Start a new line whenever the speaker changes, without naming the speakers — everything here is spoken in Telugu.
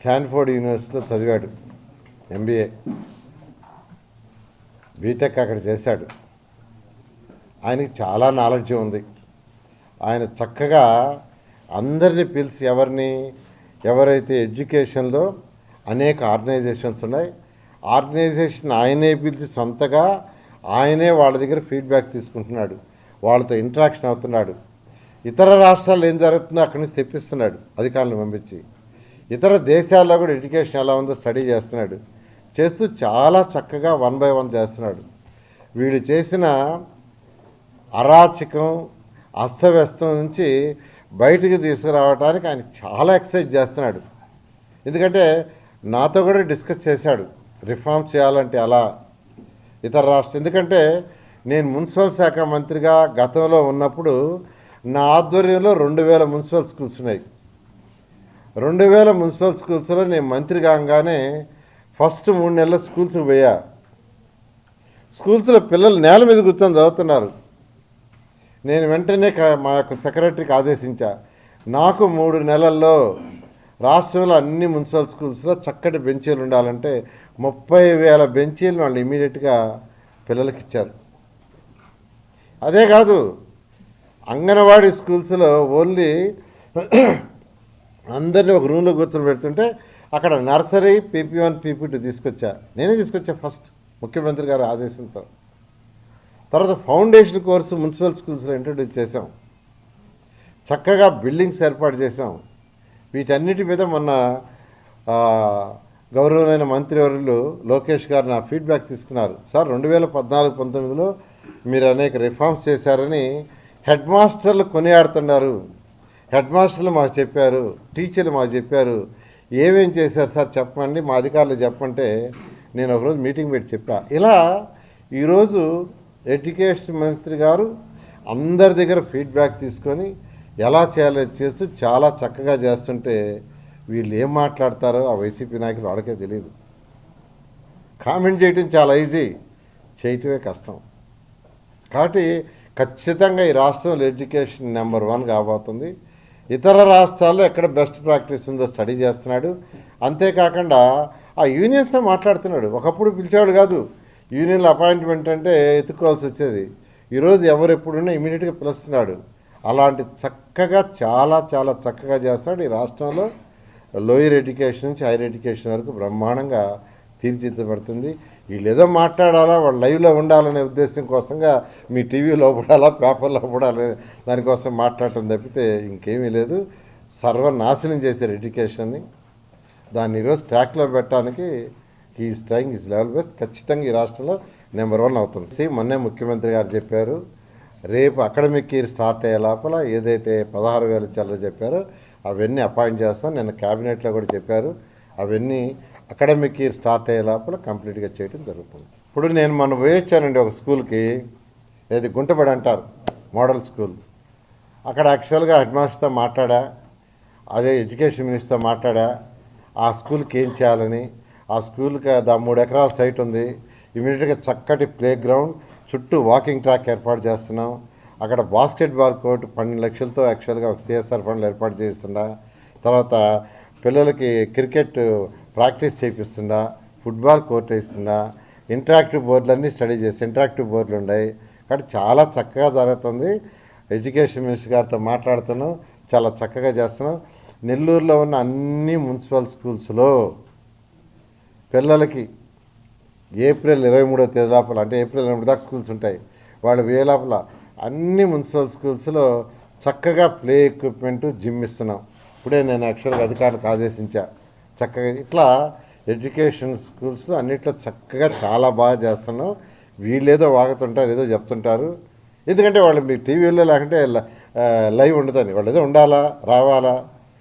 స్టాన్ఫోర్డ్ యూనివర్సిటీలో చదివాడు. ఎంబీఏ బీటెక్ అక్కడ చేశాడు. ఆయనకి చాలా నాలెడ్జ్ ఉంది. ఆయన చక్కగా అందరిని పిలిచి ఎవరిని ఎవరైతే ఎడ్యుకేషన్లో అనేక ఆర్గనైజేషన్స్ ఉన్నాయి ఆర్గనైజేషన్ ఆయనే పిలిచి సొంతగా ఆయనే వాళ్ళ దగ్గర ఫీడ్బ్యాక్ తీసుకుంటున్నాడు. వాళ్ళతో ఇంటరాక్షన్ అవుతున్నాడు. ఇతర రాష్ట్రాల్లో ఏం జరుగుతుందో అక్కడి నుంచి తెప్పిస్తున్నాడు అధికారులను పంపించి. ఇతర దేశాల్లో కూడా ఎడ్యుకేషన్ ఎలా ఉందో స్టడీ చేస్తున్నాడు. చేస్తూ చాలా చక్కగా వన్ బై వన్ చేస్తున్నాడు. వీడు చేసిన అరాచకం అస్తవ్యస్తం నుంచి బయటికి తీసుకురావడానికి ఆయన చాలా ఎక్సర్సైజ్ చేస్తున్నాడు. ఎందుకంటే నాతో కూడా డిస్కస్ చేశాడు రిఫార్మ్ చేయాలంటే అలా ఇతర రాష్ట్ర ఎందుకంటే నేను మున్సిపల్ శాఖ మంత్రిగా గతంలో ఉన్నప్పుడు నా ఆధ్వర్యంలో రెండు వేల మున్సిపల్ స్కూల్స్ ఉన్నాయి. రెండు వేల మున్సిపల్ స్కూల్స్లో నేను మంత్రి కాగానే ఫస్ట్ మూడు నెలలు స్కూల్స్కి పోయా. స్కూల్స్లో పిల్లలు నేల మీద కూర్చొని చదువుతున్నారు. నేను వెంటనే మా యొక్క సెక్రటరీకి ఆదేశించా. నాకు మూడు నెలల్లో రాష్ట్రంలో అన్ని మున్సిపల్ స్కూల్స్లో చక్కటి బెంచీలు ఉండాలంటే ముప్పై వేల బెంచీలు వాళ్ళు ఇమీడియట్గా పిల్లలకి ఇచ్చారు. అదే కాదు అంగన్వాడీ స్కూల్స్లో ఓన్లీ అందరినీ ఒక రూమ్లో కూర్చొని పెడుతుంటే అక్కడ nursery PP one PP two తీసుకొచ్చా. నేనే తీసుకొచ్చా ఫస్ట్ ముఖ్యమంత్రి గారి ఆదేశంతో. తర్వాత ఫౌండేషన్ కోర్సు మున్సిపల్ స్కూల్స్లో ఇంట్రడ్యూస్ చేసాం చక్కగా బిల్డింగ్స్ ఏర్పాటు చేసాం వీటన్నిటి మీద మొన్న గౌరవమైన మంత్రివర్యులు లోకేష్ గారు నా ఫీడ్బ్యాక్ తీసుకున్నారు. సార్ రెండు వేల పద్నాలుగు పంతొమ్మిదిలో మీరు అనేక రిఫార్మ్స్ చేశారని హెడ్ మాస్టర్లు కొనియాడుతున్నారు. హెడ్ మాస్టర్లు మాకు చెప్పారు టీచర్లు మాకు చెప్పారు ఏమేం చేశారు సార్ చెప్పండి మా అధికారులు చెప్పంటే నేను ఒకరోజు మీటింగ్ పెట్టి చెప్పా. ఇలా ఈరోజు ఎడ్యుకేషన్ మంత్రి గారు అందరి దగ్గర ఫీడ్బ్యాక్ తీసుకొని ఎలా చేయాలో చేస్తూ చాలా చక్కగా చేస్తుంటే వీళ్ళు ఏం మాట్లాడతారో ఆ వైసీపీ నాయకులు వాడికే తెలియదు కామెంట్ చేయటం చాలా ఈజీ చేయటమే కష్టం. కాబట్టి ఖచ్చితంగా ఈ రాష్ట్రంలో ఎడ్యుకేషన్ నెంబర్ వన్ కాబోతుంది. ఇతర రాష్ట్రాల్లో ఎక్కడ బెస్ట్ ప్రాక్టీస్ ఉందో స్టడీ చేస్తున్నాడు. అంతేకాకుండా ఆ యూనియన్స్తో మాట్లాడుతున్నాడు. ఒకప్పుడు పిలిచేవాడు కాదు. యూనియన్ల అపాయింట్మెంట్ అంటే ఎత్తుకోవాల్సి వచ్చేది. ఈరోజు ఎవరు ఎప్పుడున్నా ఇమీడియట్గా పిలుస్తున్నాడు. అలాంటి చక్కగా చాలా చాలా చక్కగా చేస్తాడు ఈ రాష్ట్రంలో. లోయర్ ఎడ్యుకేషన్ నుంచి హైయర్ ఎడ్యుకేషన్ వరకు బ్రహ్మాండంగా తీర్చిదిద్దబడుతుంది వీళ్ళు ఏదో మాట్లాడాలా వాళ్ళు లైవ్లో ఉండాలనే ఉద్దేశం కోసంగా మీ టీవీలో పడాలా పేపర్లో పడాలి దానికోసం మాట్లాడటం తప్పితే ఇంకేమీ లేదు. సర్వనాశనం చేశారు ఎడ్యుకేషన్ని. దాన్ని ఈరోజు ట్రాక్లో పెట్టడానికి ఈ స్ట్రైంగ్ ఈజ్ లెవెల్ బెస్ట్. ఖచ్చితంగా ఈ రాష్ట్రంలో నెంబర్ వన్ అవుతుంది. మొన్నే ముఖ్యమంత్రి గారు చెప్పారు రేపు అకాడమిక్ ఇయర్ స్టార్ట్ అయ్యే లోపల ఏదైతే పదహారు వేల చల్ల చెప్పారో అవన్నీ అపాయింట్ చేస్తాం. నిన్న క్యాబినెట్లో కూడా చెప్పారు అవన్నీ అకాడమిక్ ఇయర్ స్టార్ట్ అయ్యే లోపల కంప్లీట్గా చేయడం జరుగుతుంది. ఇప్పుడు నేను మొన్న వేయించానండి ఒక స్కూల్కి ఏది గుంటబడి అంటారు మోడల్ స్కూల్. అక్కడ యాక్చువల్గా హెడ్ మాస్టర్తో మాట్లాడా అదే ఎడ్యుకేషన్ మినిస్టర్తో మాట్లాడా ఆ స్కూల్కి ఏం చేయాలని. ఆ స్కూల్కి దా మూడు ఎకరాల సైట్ ఉంది. ఇమీడియట్గా చక్కటి ప్లే గ్రౌండ్ చుట్టూ వాకింగ్ ట్రాక్ ఏర్పాటు చేస్తున్నాం. అక్కడ బాస్కెట్బాల్ కోర్ట్ పన్నెండు లక్షలతో యాక్చువల్గా ఒక సిఎస్ఆర్ ఫండ్లు ఏర్పాటు చేస్తున్నా. తర్వాత పిల్లలకి క్రికెట్ ప్రాక్టీస్ చేపిస్తున్నా ఫుట్బాల్ కోర్ట్ వేస్తున్నా ఇంటరాక్టివ్ బోర్డులన్నీ స్టడీ చేసి ఇంటరాక్టివ్ బోర్డులు ఉన్నాయి. కాబట్టి చాలా చక్కగా జరుగుతుంది. ఎడ్యుకేషన్ మినిస్టర్ గారితో మాట్లాడుతున్నాం. చాలా చక్కగా చేస్తున్నాం. నెల్లూరులో ఉన్న అన్ని మున్సిపల్ స్కూల్స్లో పిల్లలకి ఏప్రిల్ ఇరవై మూడో తేదీ లోపల అంటే ఏప్రిల్ ఇరవై మూడు దాకా స్కూల్స్ ఉంటాయి. వాళ్ళు వే లోపల అన్ని మున్సిపల్ స్కూల్స్లో చక్కగా ప్లే ఎక్విప్మెంట్ జిమ్ ఇస్తున్నాం. ఇప్పుడే నేను యాక్చువల్గా అధికారులకు ఆదేశించా. చక్కగా ఇట్లా ఎడ్యుకేషన్ స్కూల్స్లో అన్నిట్లో చక్కగా చాలా బాగా చేస్తున్నాం. వీళ్ళేదో వాగుతుంటారు ఏదో చెప్తుంటారు. ఎందుకంటే వాళ్ళు మీ టీవీలో లేకుంటే లైవ్ ఉండదని. వాళ్ళు ఏదో ఉండాలా రావాలా?